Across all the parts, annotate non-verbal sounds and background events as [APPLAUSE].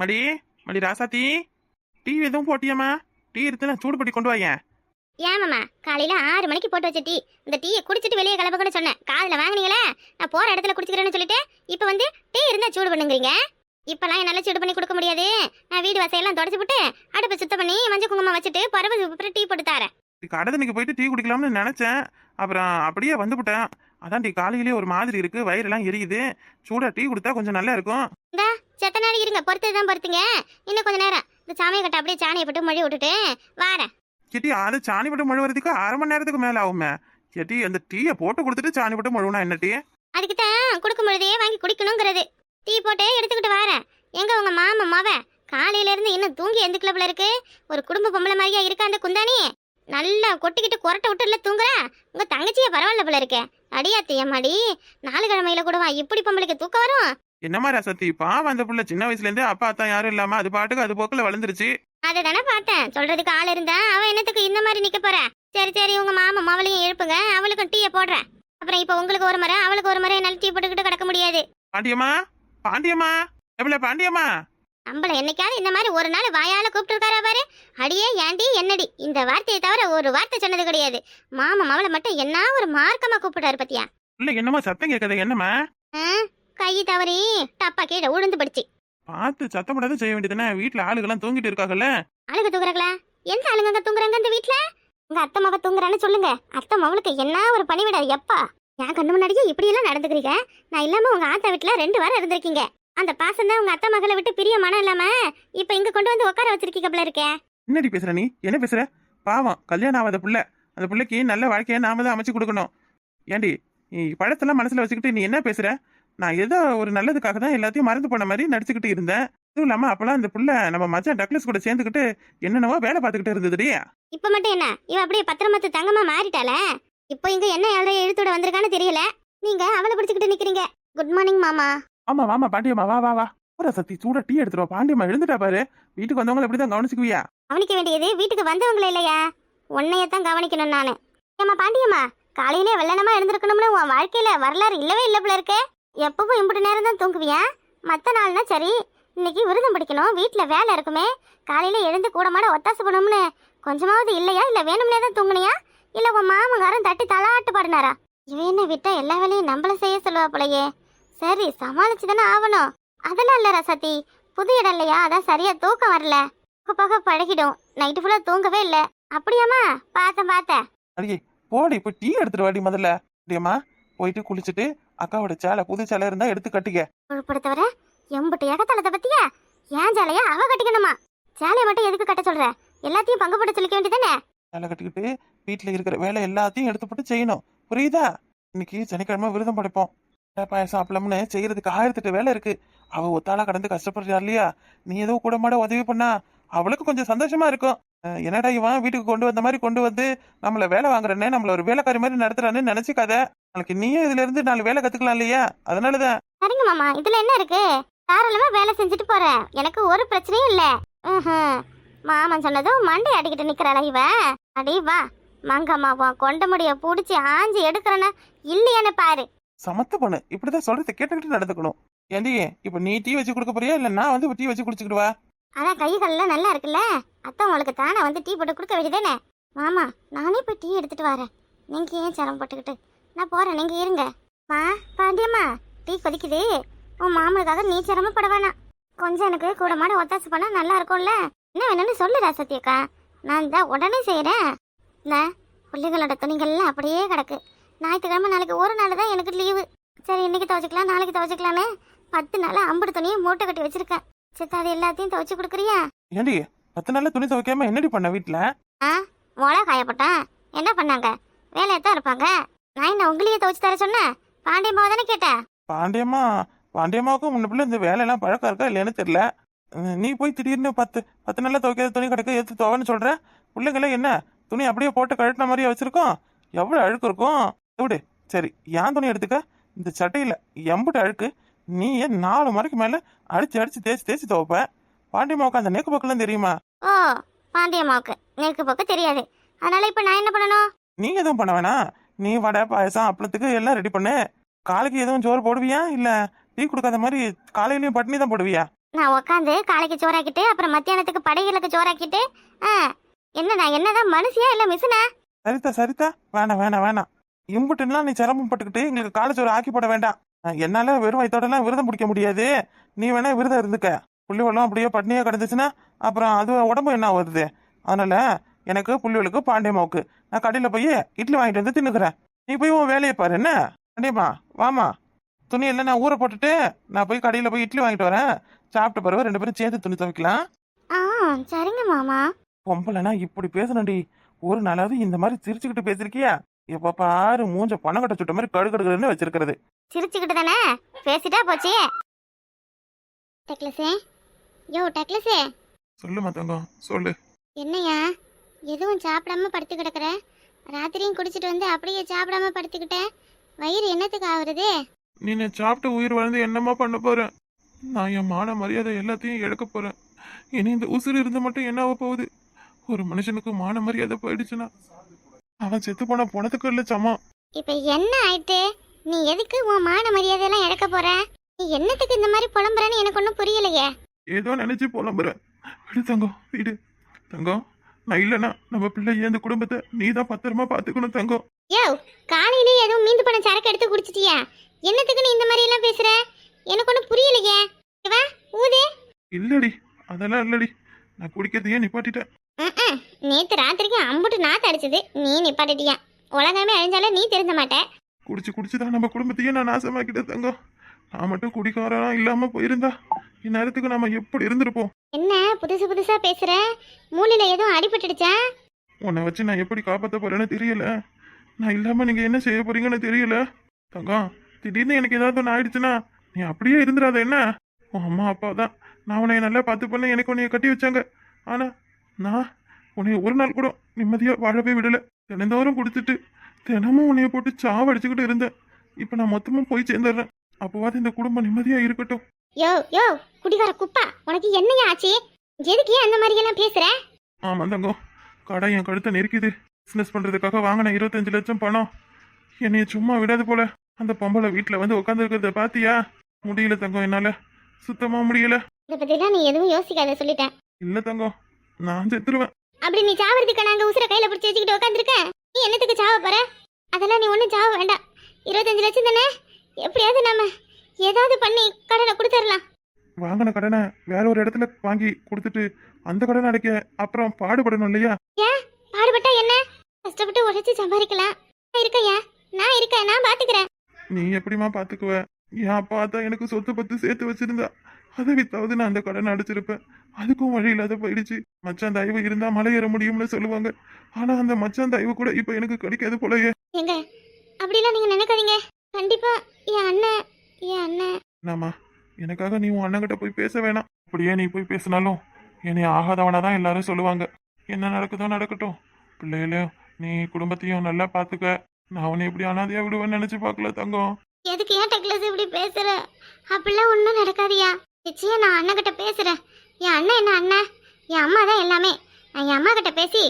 மடி மடி ராசாத்தி டீ எதுவும் போட்டியாம்மா? டீ எடுத்து சூடு பண்ணி கொண்டு வாயேன் ஏமாம்மா காலையில ஆறு மணிக்கு போட்டு வச்ச டீ. இந்த டீயை குடிச்சிட்டு வெளியே கிளம்புங்கன்னு சொன்னேன். காதுல வாங்குனீங்களே? நான் போற இடத்துல குடிச்சுக்கிறேன்னு சொல்லிட்டு இப்போ வந்து டீ இருந்தா சூடு பண்ணுங்கிறீங்க? இப்பெல்லாம் என்னால சூடு பண்ணி கொடுக்க முடியாது. நான் வீடு வசையெல்லாம் தொடச்சு விட்டு அடுப்பை சுத்தம் பண்ணி மஞ்சள் குங்குமம் வச்சுட்டு அப்புறம் டீ போட்டு தரேன். கடதனுக்கு போயிட்டு டீ குடிக்கலாம்னு நினைச்சேன். அப்புறம் அப்படியே வந்துவிட்டேன் அதான் டீ காலையிலேயே ஒரு மாதிரி இருக்கு வயிறெல்லாம் எரியுது. சூடா டீ கொடுத்தா கொஞ்சம் நல்லா இருக்கும். இந்தா செத்த நாள் இருங்க பொறுத்து தான் பொறுத்துங்க. இன்னும் கொஞ்ச நேரம். இந்த சாமியை கட்ட அப்படியே சாணியை போட்டு மொழி விட்டுட்டு வாரேன் கிட்டி அது சாணி பட்டு முழுவதுக்கு அரை மணி நேரத்துக்கு மேல ஆகுமே கேட்டி அந்த டீயை போட்டு கொடுத்துட்டு சாணி பட்டு முழுவனா என்ன டீ? அதுக்கு தான் கொடுக்கும் பொழுதே வாங்கி குடிக்கணுங்கிறது. டீ போட்டு எடுத்துக்கிட்டு வரேன் எங்க உங்க மாமா மாவ? காலையில இருந்து இன்னும் தூங்கி எந்த இருக்கு. ஒரு குடும்ப பொம்பளை மாதிரியா இருக்கா அந்த குந்தாணி? நல்லா கொட்டிக்கிட்டு கொரட்டை விட்டுல தூங்குறா? உங்க தங்கச்சியே பரவாயில்ல போல இருக்கே. அடியாத்தி அம்மாடி நாலு கிழமையில கூடவா இப்படி பொம்பளைக்கு தூக்கம் வரும்? என்னமா ரசத்தி பாவம் அந்த புள்ள சின்ன வயசுல இருந்தே அப்பா அத்தா யாரும் இல்லாம அது பாட்டுக்கு அது போக்குல வளர்ந்துருச்சு. அதை தானே பார்த்தேன். சொல்றதுக்கு ஆள் இருந்தா அவன் என்னத்துக்கு இந்த மாதிரி நிக்க போற? சரி சரி உங்க மாமா மாவளையும் எழுப்புங்க. அவளுக்கும் டீயை போடுறேன். அப்புறம் இப்போ உங்களுக்கு ஒரு முறை அவளுக்கு ஒரு முறை என்னால டீ போட்டுக்கிட்டு கிடக்க முடியாது. பாண்டியம்மா? பாண்டியம்மா? எவ்வளவு பாண்டியம்மா? நம்மள என்னைக்காவது இந்த மாதிரி ஒரு நாள் வாயால கூப்பிட்டு இருக்காரா பாரு. அடியே ஏண்டி என்னடி? இந்த வார்த்தையை தவிர ஒரு வார்த்தை சொன்னது கிடையாது. மாமா மவளை மட்டும் என்ன ஒரு மார்க்கமா கூப்பிட்டாரு பத்தியா? இல்ல என்னம்மா சத்தம் கேட்கறது என்னம்மா? ஆ, கை தவறி டப்பா கீழே உழுந்து படுச்சு. பார்த்து சத்தம் போடாத செய்ய வேண்டியதுதானே? வீட்டுல ஆளுகெல்லாம் தூங்கிட்டு இருக்காங்கல்ல. அழுக தூங்குறாங்களா? எந்த ஆளுங்க தூங்குறாங்க இந்த வீட்ல? உங்க அத்தை மக தூங்குறான்னு சொல்லுங்க. அத்தை மவளுக்கு என்ன ஒரு பணிவிட எப்பா? என் கண்ணு முன்னாடியே இப்படி எல்லாம் நடந்துக்கிறீங்க. நான் இல்லாம உங்க ஆத்தா வீட்டுல ரெண்டு வாரம் இருந்திருக்கீங்க. அந்த பாசம் தான் உங்க அத்தை மகளை விட்டு பிரிய மனம் இல்லாம இப்ப இங்க கொண்டு வந்து உட்கார வச்சிருக்கீங்க போல இருக்கே. என்னடி பேசுற நீ? என்ன பேசுற? பாவம் கல்யாணம் ஆகாத புள்ள. அந்த புள்ளைக்கு நல்ல வாழ்க்கையை நாம தான் அமைச்சு கொடுக்கணும். ஏண்டி நீ பழத்தெல்லாம் மனசுல வச்சுக்கிட்டு நீ என்ன பேசுற? நான் ஏதோ ஒரு நல்லதுக்காக தான் எல்லாத்தையும் மறந்து போன மாதிரி நடிச்சுக்கிட்டு இருந்தேன். அதுவும் இல்லாம அப்பெல்லாம் அந்த புள்ள நம்ம மச்சான் டக்ளஸ் கூட சேர்ந்துக்கிட்டு என்னென்னவோ வேலை பார்த்துக்கிட்டு இருந்ததுடி. இப்ப மட்டும் என்ன? இவ அப்படியே பத்திரமத்து தங்கமா மாறிட்டால இப்போ இங்க என்ன ஏழரை எழுத்தோட வந்திருக்கான்னு தெரியல. நீங்க அவளை பிடிச்சுக்கிட்டு நிக்கிறீங்க. குட் மார்னிங் மாமா. ஆமா வாமா பாண்டியம்மா வா வா வா. ஒரு சத்தி சூட டீ எடுத்துருவா பாண்டியம்மா எழுந்துட்டா பாரு. வீட்டுக்கு வந்தவங்களை எப்படிதான் கவனிச்சுக்குவியா? கவனிக்க வேண்டியது வீட்டுக்கு வந்தவங்கள இல்லையா? உன்னையத்தான் கவனிக்கணும் நானு. ஏமா பாண்டியம்மா காலையிலே வெள்ளனமா எழுந்திருக்கணும்னு உன் வாழ்க்கையில வரலாறு இல்லவே இல்ல போல இருக்கே. எப்பவும் இம்புட்டு நேரம் தான் தூங்குவியா? மத்த நாள்னா சரி இன்னைக்கு விருதம் பிடிக்கணும் வீட்டில் வேலை இருக்குமே. காலையில எழுந்து கூட மாட ஒத்தாசை பண்ணணும்னு கொஞ்சமாவது இல்லையா? இல்ல வேணும்னே தான் தூங்குனியா? இல்ல உன் மாமங்காரன் தட்டி தலாட்டு பாடினாரா? இவன் என்ன விட்டா எல்லா வேலையும் நம்மள செய்ய சொல்லுவா போலயே. சரி சமாளிச்சு தானே ஆகணும் அதெல்லாம் இல்ல ரசத்தி. புது இடம் இல்லையா? அதான் சரியா தூக்கம் வரல. போக பழகிடும். நைட்டு ஃபுல்லா தூங்கவே இல்ல. அப்படியாம்மா? பார்த்தேன் பார்த்தேன். அடியே போடி போய் டீ எடுத்துட்டு வாடி முதல்ல. அப்படியம்மா போயிட்டு குளிச்சுட்டு அக்காவோட சேலை புது சேலை இருந்தா எடுத்து கட்டிக்க உள்படுத்தவர எம்புட்டு ஏகத்தளத்தை பத்தியா? ஏன் ஜாலையா அவ கட்டிக்கணுமா? சேலையை மட்டும் எதுக்கு கட்ட சொல்ற? எல்லாத்தையும் பங்கு போட்டு சொல்லிக்க வேண்டியதானே சேலை கட்டிக்கிட்டு வீட்டுல இருக்கிற வேலை எல்லாத்தையும் எடுத்து போட்டு செய்யணும். புரியுதா? இன்னைக்கு சனிக்கிழமை விரதம் படைப்போம். பாயசம் அப்பளம்னு செய்யறதுக்கு ஆயிரத்தெட்டு வேலை இருக்கு. அவ ஒத்தாளா கடந்து கஷ்டப்படுறா இல்லையா? நீ ஏதோ கூட மாட உதவி பண்ணா அவளுக்கு கொஞ்சம் சந்தோஷமா இருக்கும். என்னடா இவன் வீட்டுக்கு கொண்டு வந்த மாதிரி கொண்டு வந்து நம்மள வேலை வாங்குறேன்னு நம்மள ஒரு வேலைக்காரி மாதிரி நடத்துறான்னு நினைச்சுக்காத. நாளைக்கு நீயே இதுல இருந்து நாலு வேலை கத்துக்கலாம் இல்லையா? அதனாலதான். சரிங்க மாமா இதுல என்ன இருக்கு? தாராளமா வேலை செஞ்சுட்டு போறேன் எனக்கு ஒரு பிரச்சனையும் இல்ல. ம்ஹும். மாமன் சொன்னதும் மண்டை அடிக்கிட்டு நிக்கிறாளா இவன் அடி வா. மங்கம்மாவா கொண்ட முடிய பிடிச்சி ஆஞ்சி எடுக்கிறன இல்லையான்னு பாரு. சமத்த பொண்ணு. இப்படிதான் சொல்றத கேட்டுக்கிட்டு நடந்துக்கணும். ஏண்டி இப்ப நீ டீ வச்சு கொடுக்க போறியா? இல்ல நான் வந்து டீ வச்சு குடிச்சுக்கிட்டு வா. அதான் கைகள்லாம் நல்லா இருக்குல்ல? அத்தை உங்களுக்கு தானே வந்து டீ போட்டு கொடுக்க வேண்டியதானே மாமா நானே போய் டீ எடுத்துட்டு வரேன். நீங்க ஏன் சிரமம் போட்டுக்கிட்டு? நான் போறேன் நீங்க இருங்க. மா பாண்டியம்மா டீ கொதிக்குது. உன் மாமனுக்காக நீ சிரமப்பட வேணாம். கொஞ்சம் எனக்கு கூட மாட ஒத்தாசு பண்ணா நல்லா இருக்கும்ல? என்ன வேணும்னு சொல்லு ராசத்தியக்கா. நான் தான் உடனே செய்யறேன் இல்ல பிள்ளைகளோட துணிகள்லாம் அப்படியே கிடக்கு. ஞாயிற்றுக்கிழமை நாளைக்கு ஒரு நாள் தான் எனக்கு லீவு. சரி இன்னைக்கு துவைச்சிக்கலாம் நாளைக்கு துவைச்சிக்கலான்னு பத்து நாள் ஐம்பது துணியை மூட்டை கட்டி வச்சிருக்கேன். சித்தா அது எல்லாத்தையும் துவைச்சு கொடுக்குறியா? ஏண்டி பத்து நாள்ல துணி துவைக்காம என்னடி பண்ண வீட்டுல ஆ மொளை காயப்பட்டேன். என்ன பண்ணாங்க? வேலையை தான் இருப்பாங்க? நான் என்ன உங்களையே துவைச்சு தர சொன்னேன் பாண்டியம்மாவை தானே கேட்டேன் பாண்டியம்மா பாண்டியம்மாவுக்கும் முன்ன பிள்ளை இந்த வேலையெல்லாம் பழக்கம் இருக்கா இல்லையான்னு தெரியல. நீ போய் திடீர்னு பத்து பத்து நாள்ல துவைக்காத துணி கிடக்கு எடுத்து துவைன்னு சொல்ற? பிள்ளைங்கள என்ன துணி அப்படியே போட்டு கழட்டின மாதிரியே வச்சிருக்கோம்? எவ்வளவு அழுக்கு இருக்கும்? விடு. சரி ஏன் துணி எடுத்துக்க? இந்த சட்டையில எம்புட்டு அழுக்கு நீ ஏன் நாலு முறைக்கு மேல அடிச்சு அடிச்சு தேய்ச்சி தேய்ச்சி துவைப்ப. பாண்டியம்மாவுக்கு அந்த நேக்கு பக்கம்லாம் தெரியுமா? ஓ பாண்டியம்மாவுக்கு நேருக்கு போக்கு தெரியாது. அதனால இப்போ நான் என்ன பண்ணணும்? நீ எதுவும் பண்ண வேணாம். நீ வடை பாயசம் அப்பளத்துக்கு எல்லாம் ரெடி பண்ணு. காலைக்கு எதுவும் சோறு போடுவியா? இல்ல டீ கொடுக்காத மாதிரி காலையிலயும் பட்னி தான் போடுவியா? நான் உட்காந்து காலைக்கு சோறாக்கிட்டு அப்புறம் மத்தியானத்துக்கு படைகளுக்கு சோறாக்கிட்டு என்ன நான் என்னதான் மனுஷியா இல்ல மிஷினா? சரிதா சரிதா. வேணாம் வேணாம் வேணாம். இம்புட்டுலாம் நீ சிரமப்பட்டுக்கிட்டு எங்களுக்கு காலேஜ் ஒரு ஆக்கி போட வேண்டாம். என்னால வெறும் வயித்தோடலாம் விரதம் பிடிக்க முடியாது. நீ வேணா விரதம் இருந்துக்க. புள்ளிவெல்லாம் அப்படியே பட்னியா கிடந்துச்சுன்னா அப்புறம் அது உடம்பு என்ன வருது அதனால எனக்கு புள்ளிவளுக்கு பாண்டியம்மாவுக்கு நான் கடையில் போய் இட்லி வாங்கிட்டு வந்து தின்னுக்கிறேன். நீ போய் உன் வேலையை பாரு என்ன? பாண்டியம்மா வாமா துணி எல்லாம் நான் ஊற போட்டுட்டு நான் போய் கடையில் போய் இட்லி வாங்கிட்டு வரேன். சாப்பிட்ட பிறகு ரெண்டு பேரும் சேர்ந்து துணி துவைக்கலாம். ஆ சரிங்க மாமா. பொம்பளைனா இப்படி பேசணும்டி. ஒரு நாளாவது இந்த மாதிரி சிரிச்சுக்கிட்டு பேசிருக்கியா? எப்ப பாரு மூஞ்ச பணம் கட்ட சுட்ட மாதிரி கடுகடுன்னு வச்சிருக்கிறது. சிரிச்சுக்கிட்டு தானே? பேசிட்டா போச்சு. டெக்லஸே யோ டெக்லஸே சொல்லு தங்கம் சொல்லு. என்னையா எதுவும் சாப்பிடாம படுத்து கிடக்குற? ராத்திரியும் குடிச்சிட்டு வந்து அப்படியே சாப்பிடாம படுத்துக்கிட்ட? வயிறு என்னத்துக்கு ஆகுறது நீ சாப்பிட்டு உயிர் வாழ்ந்து என்னமா பண்ண போறேன் நான் என் மான மரியாதை எல்லாத்தையும் இழக்க போறேன். இனி இந்த உசுறு இருந்து மட்டும் என்ன ஆக போகுது? ஒரு மனுஷனுக்கு மான மரியாதை போயிடுச்சுன்னா அவன் செத்து போன பணத்துக்கு இல்ல சமம். இப்ப என்ன ஆயிட்டு? நீ எதுக்கு உன் மான மரியாதையெல்லாம் இழக்க போற? நீ என்னத்துக்கு இந்த மாதிரி புலம்புறன்னு எனக்கு ஒன்றும் புரியலையே. ஏதோ நினைச்சு புலம்புறேன். விடு தங்கம் வீடு. தங்கம் நான் இல்லைன்னா நம்ம பிள்ளை இந்த குடும்பத்தை நீ தான் பத்திரமா பாத்துக்கணும் தங்கம். யோ காலையிலே எதுவும் மீந்து போன சரக்கு எடுத்து குடிச்சிட்டியா? என்னத்துக்கு நீ இந்த மாதிரி எல்லாம் பேசுற? எனக்கு ஒன்றும் புரியலையே. இவா ஊதே. இல்லடி அதெல்லாம் இல்லடி. நான் குடிக்கிறதையே நிப்பாட்டிட்டேன். நேத்து ராத்திரிக்கு அம்புட்டு நாத்து அடிச்சது. நீ நிப்பாட்டிட்டியா? உலகமே அழிஞ்சாலும் நீ திருந்த மாட்ட. குடிச்சு குடிச்சு தான் நம்ம குடும்பத்தையே நான் நாசமாக்கிட்டேன் தங்கம் நான் மட்டும் குடிக்காரனா இல்லாம போயிருந்தா இந்நேரத்துக்கு நம்ம எப்படி இருந்திருப்போம்? என்ன புதுசு புதுசா பேசுற? மூளையில எதுவும் அடிபட்டுடுச்சா? உன்னை வச்சு நான் எப்படி காப்பாத்த போறேன்னு தெரியல. நான் இல்லாம நீங்க என்ன செய்ய போறீங்கன்னு தெரியல. தங்கம் திடீர்னு எனக்கு ஏதாவது ஒன்று ஆயிடுச்சுன்னா நீ அப்படியே இருந்துடாத என்ன? உன் அம்மா அப்பா தான். நான் உன்னை நல்லா பார்த்து பண்ண எனக்கு உன்னைய கட்டி வச்சாங்க. ஆனா நான் உன்னைய ஒரு நாள் கூட நிம்மதியா வாழவே விடல. தினந்தோறும் கொடுத்துட்டு தினமும் உன்னைய போட்டு சாவடிச்சுக்கிட்டு இருந்தேன். இப்போ நான் மொத்தமும் போய் சேர்ந்துடுறேன். அப்போவாது இந்த குடும்பம் நிம்மதியா இருக்கட்டும். யோ யோ குடிகார குப்பா உனக்கு என்னையா ஆச்சு? எதுக்கு அந்த மாதிரி எல்லாம் பேசுற? ஆமாம் தங்கம் கடை என் கழுத்தை நெருக்குது. பிஸ்னஸ் பண்ணுறதுக்காக வாங்கின இருபத்தஞ்சு லட்சம் பணம். என்னைய சும்மா விடாது போல. அந்த பொம்பளை வீட்டில் வந்து உட்காந்துருக்கிறத பாத்தியா? முடியல தங்கம் என்னால். சுத்தமாக முடியல. இதை பத்திலாம் நீ எதுவும் யோசிக்காத சொல்லிட்டேன். இல்லை தங்கம் நான் செத்துருவேன் அப்படி நீ சாவறதுக்கு நாங்க உசுர கையில பிடிச்சி வச்சுக்கிட்டு உட்காந்துருக்க நீ என்னத்துக்கு சாவ போற? அதெல்லாம் நீ ஒன்றும் சாவ வேண்டாம். இருபத்தஞ்சு லட்சம் தானே? எப்படியாவது நம்ம ஏதாவது பண்ணி கடனை கொடுத்துடலாம். வாங்கின கடனை வேற ஒரு இடத்துல வாங்கி கொடுத்துட்டு அந்த கடனை அடைக்க அப்புறம் பாடுபடணும் இல்லையா? ஏன்? பாடுபட்டா என்ன? கஷ்டப்பட்டு உழைச்சு சம்பாதிக்கலாம். நான் இருக்கையா நான் இருக்கேன் நான் பாத்துக்கிறேன். நீ எப்படிம்மா பார்த்துக்குவ என் அப்பா தான் எனக்கு சொத்து பத்து சேர்த்து வச்சிருந்தா. அதை வித்தாவது நான் அந்த கடனை அடைச்சிருப்பேன். அதுக்கும் வழி இல்லாத போயிடுச்சு. மச்சான் தயவு இருந்தா மலை ஏற முடியும்னு சொல்லுவாங்க. ஆனா அந்த மச்சான் தயவு கூட இப்ப எனக்கு கிடைக்காது போலயே. எங்க அப்படிலாம் நீங்க நினைக்காதீங்க. கண்டிப்பா என் அண்ணன் என் அண்ணன். நாமா எனக்காக நீ உன் அண்ணன்கிட்ட போய் பேச வேணாம். அப்படியே நீ போய் பேசினாலும் என்னை ஆகாதவனா தான் எல்லாரும் சொல்லுவாங்க. என்ன நடக்குதோ நடக்கட்டும். பிள்ளைகளையும் நீ குடும்பத்தையும் நல்லா பாத்துக்க. நான் உன்னை எப்படி அனாதையா விடுவேன்னு நினைச்சு பார்க்கல தங்கம். எதுக்கு ஏன் டக்ளஸ் இப்படி பேசுற? அப்படிலாம் ஒன்றும் நடக்காதியா. நிச்சயம் நான் அண்ணன் கிட்ட பேசுறேன். என் அண்ணன் என்ன அண்ணன் என் அம்மா தான் எல்லாமே. நான் என் அம்மா கிட்ட பேசி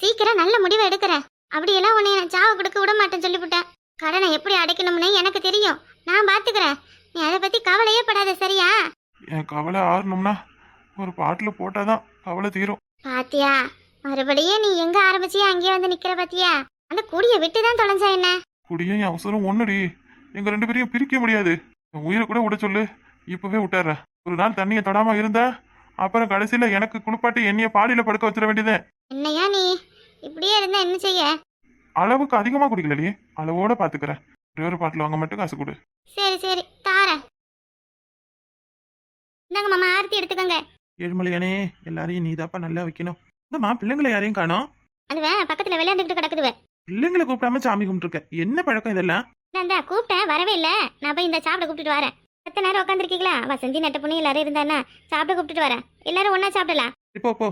சீக்கிரம் நல்ல முடிவை எடுக்கிறேன். அப்படியெல்லாம் உன்னை நான் சாவு கொடுக்க விட மாட்டேன்னு சொல்லிவிட்டேன். கடனை எப்படி அடைக்கணும்னு எனக்கு தெரியும். நான் பாத்துக்கிறேன். நீ அதை பத்தி கவலையே படாத சரியா? என் கவலை ஆறணும்னா ஒரு பாட்டில் போட்டாதான் கவலை தீரும். பாத்தியா? மறுபடியும் நீ எங்க ஆரம்பிச்சியா? அங்கேயே வந்து நிக்கிற பாத்தியா? அந்த கூடிய விட்டு தான் தொலைஞ்சா என்ன? குடியும் என் அவசரம் ஒண்ணுடி. எங்க ரெண்டு பேரையும் பிரிக்க முடியாது. உயிரை கூட விட சொல்லு. இப்பவே விட்டுறேன். ஒரு நாள் தண்ணியை தொடாம இருந்தா அப்புறம் கடைசியில எனக்கு குளிப்பாட்டி என்னைய பாடியில படுக்க வச்சிட வேண்டியதே. என்னையா நீ? இப்படியே இருந்தா என்ன செய்ய? அளவுக்கு அதிகமா குடிக்கலடி அளவோட பாத்துக்கிறேன். ஒரே ஒரு பாட்டில் வாங்க மட்டும் காசு கொடு. சரி சரி. தாரேன். இந்தாங்க மாமா ஆரத்தி எடுத்துக்கோங்க. ஏழுமலையானே எல்லாரையும் நீதாப்பா நல்லா வைக்கணும். இந்தம்மா பிள்ளைங்களை யாரையும் காணோம்? அதுவன் பக்கத்துல விளையாண்டுக்கிட்டு கிடக்குதுவ. பிள்ளைங்களை கூப்பிடாம சாமி கும்பிட்டுருக்க. என்ன பழக்கம் இதெல்லாம்? நான் தான் கூப்பிட்டேன் வரவே இல்ல. நான் போய் இந்த சாப்பிட கூப்பிட்டுட்டு வரேன். எத்தனை நேரம் உட்காந்துருக்கீங்களா வசந்தி நட்ட பொண்ணு எல்லாரும் இருந்தானா சாப்பிட கூப்பிட்டுட்டு வரேன். எல்லாரும் ஒண்ணா சாப்பிடலாம். இப்போ போ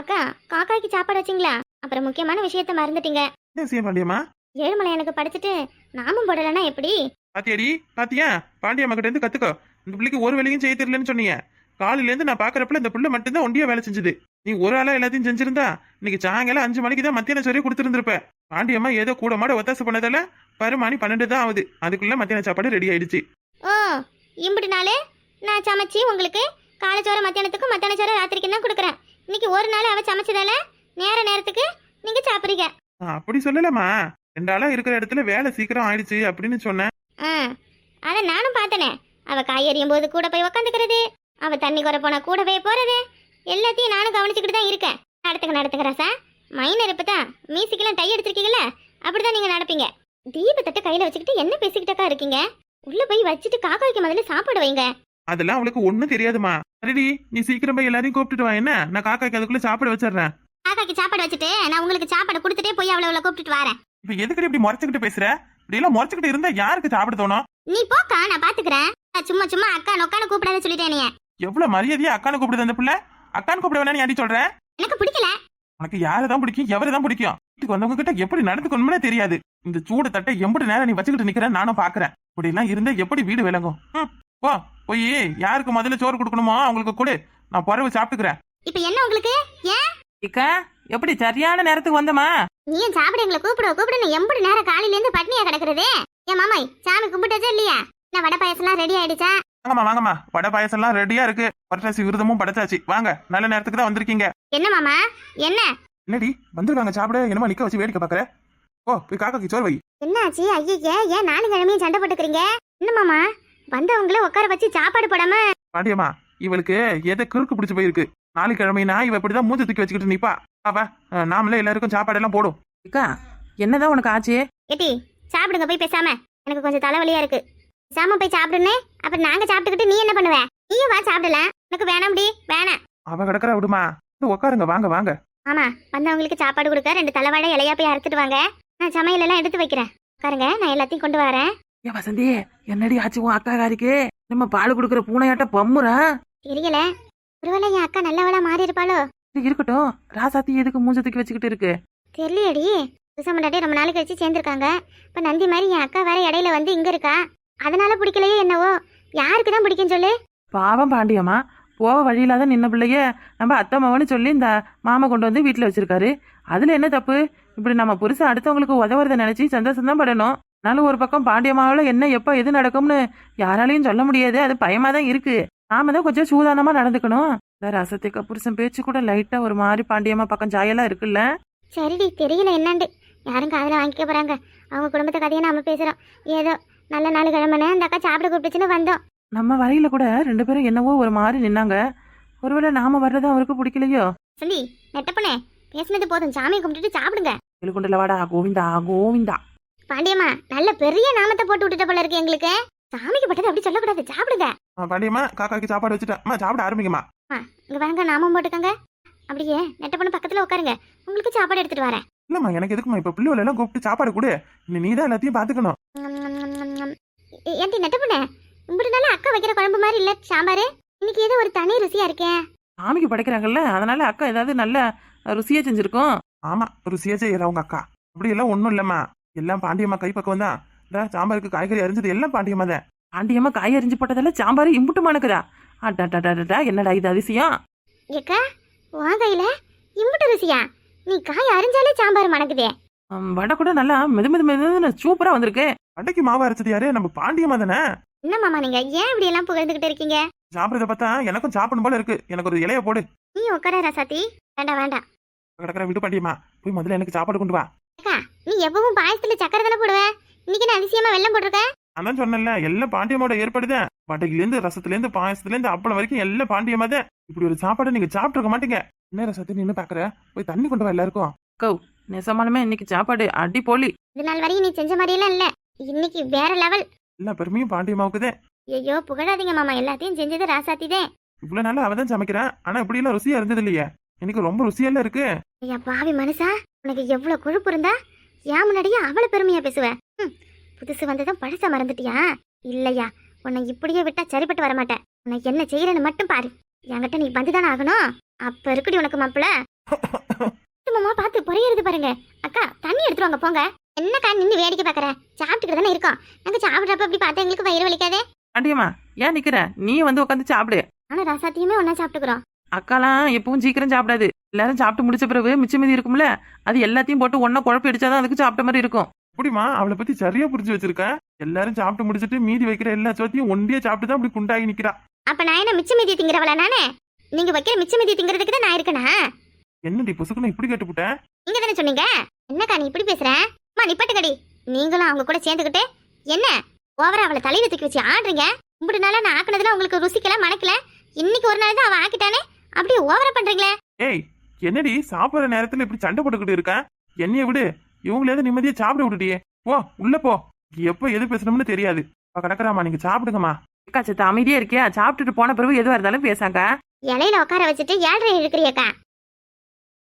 அக்கா காக்காய்க்கு சாப்பாடு வச்சிங்களா? அப்புறம் முக்கியமான விஷயத்த மறந்துட்டீங்க. என்ன செய்ய பாண்டியம்மா? ஏழுமலை எனக்கு படிச்சுட்டு நாமும் போடலைன்னா எப்படி? பாத்தியாடி பாத்தியா? பாண்டியம்மா கிட்ட இருந்து கத்துக்கோ. இந்த பிள்ளைக்கு ஒரு வேலையும் செய்ய தெரியலன்னு சொன்னீங்க. காலையில இருந்து நான் பாக்குறப்பல இந்த பிள்ளை மட்டும்தான் ஒண்டியா வேலை செஞ்சது. நீ ஒரு ஆளா எல்லாத்தையும் செஞ்சிருந்தா இன்னைக்கு சாயங்காலம் அஞ்சு மணிக்கு தான் மத்தியான சோறையை கொடுத்துருந்துருப்ப. பாண்டியம்மா ஏதோ கூட மாட ஒத்தாசை பண்ணதால பரு மணி பன்னெண்டு தான் ஆகுது. அதுக்குள்ள மத்தியான சாப்பாடு ரெடி ஆயிடுச்சு. ஓ இம்புட்டு நாள்? நான் சமைச்சு உங்களுக்கு காலை சோறு மத்தியானத்துக்கும் மத்தியான சோறு ராத்திரிக்கு தான் கொடுக்குறேன். இன்னைக்கு ஒரு நாள் அவ சமைச்சதால நேர நேரத்துக்கு நீங்க சாப்பிடுறீங்க. அப்படி சொல்லலம்மா. ரெண்டு ஆளா இருக்கிற இடத்துல வேலை சீக்கிரம் ஆயிடுச்சு அப்படின்னு சொன்னேன். அதை நானும் பார்த்தனே. அவ காய் எறியும் போது கூட போய் உக்காந்துக்கிறது. அவ தண்ணி குறை போனா கூட போய் போறது. எல்லாத்தையும் நானும் கவனிச்சுக்கிட்டு தான் இருக்கேன். நடத்துங்க நடத்துங்க ரசா. மைனர் இப்பதான் மீசிக்கெல்லாம் டை அடிச்சிருக்கீங்கல்ல அப்படிதான் நீங்க நடப்பீங்க. தீபத்தட்டை கையில வச்சுக்கிட்டு என்ன பேசிக்கிட்டக்கா இருக்கீங்க? உள்ள போய் வச்சுட்டு காக்காய்க்கு முதல்ல சாப்பாடு வைங்க. அதெல்லாம் அவளுக்கு ஒண்ணும் தெரியாதுமா சரிடி நீ சீக்கிரம் போய் எல்லாரையும் கூப்பிட்டுட்டு வா என்ன? நான் காக்காக்கு அதுக்குள்ள சாப்பிட வச்சிடுறேன். காக்காய்க்கு சாப்பாடு வச்சுட்டு நான் உங்களுக்கு சாப்பாடு கொடுத்துட்டே போய் அவளை அவளை கூப்பிட்டுட்டு வரேன். இப்ப எதுக்கடி இப்படி முறைச்சுக்கிட்டு பேசுற? இப்படி எல்லாம் முறைச்சுக்கிட்டு இருந்தா யாருக்கு சாப்பிட தோணும்? நீ போக்கா நான் பாத்துக்கிறேன். சும்மா சும்மா அக்கா நொக்கான கூப்பிடாத சொல்லிட்டேன் நீ எவ்வளவு மரியாதையா அக்கானு கூப்பிடுது அந்த பிள்ளை? அக்கானு கூப்பிட வேணா நீ சொல்ற? எனக்கு பிடிக்கல. உனக்கு யாரை தான் பிடிக்கும்? எவரை தான் பிடிக்கும்? வீட்டுக்கு வந்தவங்க கிட்ட எப்படி நடந்துக்கணும்னே தெரியாது. இந்த சூடு தட்டை எம்படி நேரம் நீ வச்சுக்கிட்டு நிக்கிற? நானும் பாக்குறேன். இப்படி எல்லாம் இருந்தா எப்படி வீடு விளங்கும்? போ போய். யாருக்கு முதல்ல சோறு கொடுக்கணுமோ அவங்களுக்கு கொடு. நான் பறவை சாப்பிட்டுக்கிறேன். இப்ப என்ன உங்களுக்கு? ஏன்? இக்கா எப்படி சரியான நேரத்துக்கு வந்தமா நீயும் சாப்பிட எங்களை கூப்பிட கூப்பிட எம்படி நேரம் காலையில இருந்து பட்னியா கிடக்குறது? ஏன் மாமாய் சாமி கும்பிட்டாச்சா இல்லையா? நான் வடை பாயசம்லாம் ரெடி ஆயிடுச்சா? வாங்கம்மா வாங்கம்மா. வடை பாயசம் எல்லாம் ரெடியா இருக்கு. பட்டாசி விருதமும் படைச்சாச்சு. வாங்க நல்ல நேரத்துக்கு தான் வந்திருக்கீங்க. என்ன மாமா? என்ன? என்னடி? வந்திருக்காங்க சாப்பிட. என்னமா நிக்க வச்சு வேடிக்கை பாக்குற? ஓ போய் காக்காக்கு சோறு வை. என்னாச்சு ஐயே ஏன் நாலு கிழமையும் சண்டை போட்டுக்கிறீங்க? என்ன மாமா வந்தவங்கள உட்கார வச்சு சாப்பாடு போடாம? பாண்டியம்மா இவளுக்கு எதை கிறுக்கு பிடிச்சு போயிருக்கு? நாளைக்கு கிழமைனா இவ இப்படிதான் மூஞ்சி தூக்கி வச்சுக்கிட்டு நிப்பா. அவ நாமளே எல்லாருக்கும் சாப்பாடெல்லாம் போடும். இக்கா என்னதான் உனக்கு ஆச்சு? ஏட்டி சாப்பிடுங்க போய் பேசாம. எனக்கு கொஞ்சம் தலைவலியா இருக்கு. பேசாம போய் சாப்பிடுன்னு அப்புறம் நாங்க சாப்பிட்டுக்கிட்டு நீ என்ன பண்ணுவ? நீயும் வா சாப்பிடலாம் எனக்கு வேணாம்டி வேணாம். அவ கிடக்குற விடுமா. உட்காருங்க வாங்க வாங்க. ஆமா வந்தவங்களுக்கு சாப்பாடு கொடுக்க ரெண்டு தலைவாழை இலையா போய் அறுத்துட்டு வாங்க. நான் சமையல் எல்லாம் எடுத்து வைக்கிறேன். பாருங்க நான் எல்லாத்தையும் கொண்டு வரேன். ஏ வசந்தி என்னடி ஆச்சு உன் அக்கா காரிக்கு நம்ம பால் கொடுக்குற பூனையாட்ட பம்முறா? தெரியல. ஒருவேளை என் அக்கா நல்லவளா மாறி இருப்பாளோ? இது இருக்கட்டும். ராசாத்தி எதுக்கு மூஞ்ச தூக்கி வச்சுக்கிட்டு இருக்கு? தெரியலையடி புதுசா முன்னாடி ரொம்ப நாள் கழிச்சு சேர்ந்துருக்காங்க. இப்ப நந்தி மாதிரி என் அக்கா வேற இடையில வந்து இங்க இருக்கா? அதனால பிடிக்கலையே என்னவோ? யாருக்கு தான் பிடிக்கும் சொல்லு? பாவம் பாண்டியம்மா. போக வழியில்லாத நின்ன பிள்ளைய நம்ம அத்தை மாவன்னு சொல்லி இந்த மாமா கொண்டு வந்து வீட்டில் வச்சிருக்காரு. அதில் என்ன தப்பு? இப்படி நம்ம புருஷன் அடுத்தவங்களுக்கு உதவுறதை நினச்சி சந்தோஷம் தான் படணும். ஆனாலும் ஒரு பக்கம் பாண்டியமாவில் என்ன எப்போ எது நடக்கும்னு யாராலையும் சொல்ல முடியாது. அது பயமாக தான் இருக்கு. நாம தான் கொஞ்சம் சூதானமாக நடந்துக்கணும். இந்த ரசத்துக்கு புருஷன் பேச்சு கூட லைட்டாக ஒரு மாதிரி பாண்டியம்மா பக்கம் ஜாயெல்லாம் இருக்குல்ல? சரிடி தெரியல என்னண்டு. யாரும் காதில் வாங்கிக்க போகிறாங்க அவங்க குடும்பத்தை கதையை நாம பேசுகிறோம் ஏதோ நல்ல நாள் கிழமைன்னு அந்த அக்கா சாப்பிட கூப்பிட்டுச்சுன்னு வந்தோம். நம்ம வரையில கூட ரெண்டு பேரும் என்னவோ ஒரு மாதிரி நின்னாங்க. ஒருவேளை நாம வர்றது அவருக்கு பிடிக்கலையோ? சொல்லி நெட்டப்பனே பேசுனது போதும். சாமி கும்பிட்டுட்டு சாப்பிடுங்க. எழுக்குண்டல வாடா கோவிந்தா கோவிந்தா. பாண்டியம்மா நல்ல பெரிய நாமத்தை போட்டு விட்டுட்ட போல இருக்கு எங்களுக்கு. சாமிக்கு பட்டது அப்படி சொல்லக்கூடாது. சாப்பிடுங்க. பாண்டியம்மா காக்காக்கு சாப்பாடு வச்சுட்டேன். சாப்பிட ஆரம்பிங்கம்மா. இங்க வாங்க நாமம் போட்டுக்கோங்க. அப்படியே நெட்டப்பன பக்கத்துல உட்காருங்க. உங்களுக்கு சாப்பாடு எடுத்துட்டு வரேன். இல்லம்மா எனக்கு எதுக்குமா இப்ப பிள்ளைகள் எல்லாம் கூப்பிட்டு சாப்பாடு கொடு. நீ தான் எல்லாத்தையும் பாத்துக்கணும் ஏன்டி நெட்டப்பன வைக்கிற குழம்பு மாதிரி இல்ல சாம்பாரு? இன்னைக்கு ஏதோ ஒரு தனி ருசியா இருக்கே. சாமிக்கு படைக்கிறாங்கல்ல அதனால அக்கா ஏதாவது நல்ல ருசியா செஞ்சிருக்கோம். ஆமா ருசியா செய்யற உங்க அக்கா. அப்படி எல்லாம் ஒண்ணும் இல்லம்மா. எல்லாம் பாண்டியம்மா கைப்பக்கம் தான். இந்த சாம்பாருக்கு காய்கறி அரிஞ்சது எல்லாம் பாண்டியம்மா தான். ஆண்டியம்மா காய் அரிஞ்சு போட்டதால சாம்பார் இம்புட்டு மணக்குதா அடடடடடா என்னடா இது அதிசயம்? ஏக்கா உன் கையில இம்புட்டு ருசியா? நீ காய் அரிஞ்சாலே சாம்பார் மணக்குதே. வடை கூட நல்லா மெது மெது மெதுன்னு சூப்பரா வந்திருக்கு. அட்டைக்கு மாவு அரைச்சது யாரு? நம்ம பாண்டியம்மா தானே. என்ன மாமா நீங்க? ஏன் இப்படி எல்லாம் புகழ்ந்துகிட்டு இருக்கீங்க? சாப்பிடுறத பார்த்தா எனக்கும் சாப்பிடணும் போல இருக்கு. எனக்கு ஒரு இலைய போடு. நீ உட்கார ரசாத்தி. வேண்டாம் வேண்டாம். கிடக்கிற விடு பாண்டியம்மா போய் முதல்ல எனக்கு சாப்பாடு கொண்டு வா. அக்கா நீ எப்பவும் பாயசத்துல சக்கரை தானே போடுவ? இன்னைக்கு நான் அதிசயமா வெள்ளம் போட்டிருக்க? அதான் சொன்னேன்ல எல்லாம் பாண்டியம்மாவோட ஏற்பாடுதான் வடையில இருந்து ரசத்துல இருந்து பாயசத்துல இருந்து அப்பளம் வரைக்கும் எல்லாம் பாண்டியம்மா தான். இப்படி ஒரு சாப்பாடு நீங்க சாப்பிட்டு மாட்டீங்க. என்ன ரசத்தை நின்னு பாக்குற? போய் தண்ணி கொண்டு வா எல்லாருக்கும். கௌ நெசமாலுமே இன்னைக்கு சாப்பாடு அடி போலி இது நாள் வரையும் நீ செஞ்ச மாதிரியெல்லாம் இல்ல. இன்னைக்கு வேற லெவல் எல்லா பெருமையும் பாண்டியம்மாவுக்கு தான் ஐயோ புகழாதீங்க மாமா எல்லாத்தையும் செஞ்சது ராசாத்தி தான் இவ்வளவு நாள் அவ தான் சமைக்கிறான் ஆனா இப்படி எல்லாம் ருசியா இருந்தது இல்லையே எனக்கு ரொம்ப ருசியெல்லாம் இருக்கு. ஐயா பாவி மனுஷா உனக்கு எவ்வளவு கொழுப்பு இருந்தா ஏன் முன்னாடியே அவள பெருமையா பேசுவ. ம், புதுசு வந்ததும் பழச மறந்துட்டியா? இல்லையா உன்னை இப்படியே விட்டா சரிப்பட்டு வர மாட்டேன் உன்னை என்ன செய்யறேன்னு மட்டும் பாரு. என்கிட்ட நீ வந்துதானே ஆகணும்? அப்ப இருக்குடி உனக்கு மாப்பிள. [LAUGHS] மாமா பார்த்து பொரியறது பாருங்க. அக்கா தண்ணி எடுத்துட்டு வாங்க போங்க. என்னக்கா நின்னு வேடிக்கை பாக்குற சாப்பிட்டுக்கிட்டு தானே இருக்கோம். நாங்க சாப்பிட்றப்ப அப்படி பார்த்தா எங்களுக்கு வயிறு வலிக்காதே? ஆண்டியம்மா ஏன் நிக்கிற? நீ வந்து உட்காந்து சாப்பிடு. ஆனா ரசாத்தையுமே ஒன்னா சாப்பிட்டுக்கிறோம். அக்காலாம் எப்பவும் சீக்கிரம் சாப்பிடாது. எல்லாரும் சாப்பிட்டு முடிச்ச பிறகு மிச்சம் மீதி இருக்கும்ல அது எல்லாத்தையும் போட்டு ஒன்னா குழப்பி அடிச்சாதான் அதுக்கு சாப்பிட்ட மாதிரி இருக்கும். எப்படிமா அவளை பத்தி சரியா புரிஞ்சு வச்சிருக்கேன் எல்லாரும் சாப்பிட்டு முடிச்சிட்டு மீதி வைக்கிற எல்லா சோத்தையும் ஒண்டியே சாப்பிட்டு தான் அப்படி குண்டாகி நிக்கிறா. அப்ப நான் என்ன மிச்ச மீதி திங்கிறவள நானே? நீங்க வைக்கிற மிச்ச மீதி திங்கிறதுக்கு தான் நான் இருக்கனா? என்னடி புசுக்குன்னு இப்படி கேட்டுப்புட்டேன் நீங்க தானே சொன்னீங்க? என்னக்கா நீ இப்படி பேசுற? அம்மா நிப்பட்டுக்கடி நீங்களும் அவங்க கூட சேர்ந்துக்கிட்டு என்ன? ஓவரா அவளை தலையில தூக்கி வச்சு ஆடுறீங்க? இப்படி நாளா நான் ஆக்குனதுல உங்களுக்கு ருசிக்கல மணக்கல? இன்னைக்கு ஒரு நாள் தான் அவன் ஆக்கிட்டானே? அப்படியே ஓவரா பண்றீங்களே. ஏய் என்னடி சாப்பிடுற நேரத்துல இப்படி சண்டை போட்டுக்கிட்டு இருக்கேன் என்னைய விடு. இவங்களேது நிம்மதியா சாப்பிட விட்டுட்டியே. போ உள்ள போ. எப்ப எது பேசணும்னு தெரியாது. அப்ப கிடக்குறாமா நீங்க சாப்பிடுங்கம்மா. அக்கா சித்த அமைதியா இருக்கியா? சாப்பிட்டுட்டு போன பிறகு எதுவாக இருந்தாலும் பேசாங்க. இலையில உட்கார வச்சுட்டு ஏழ்ரை இருக்கிறியக்கா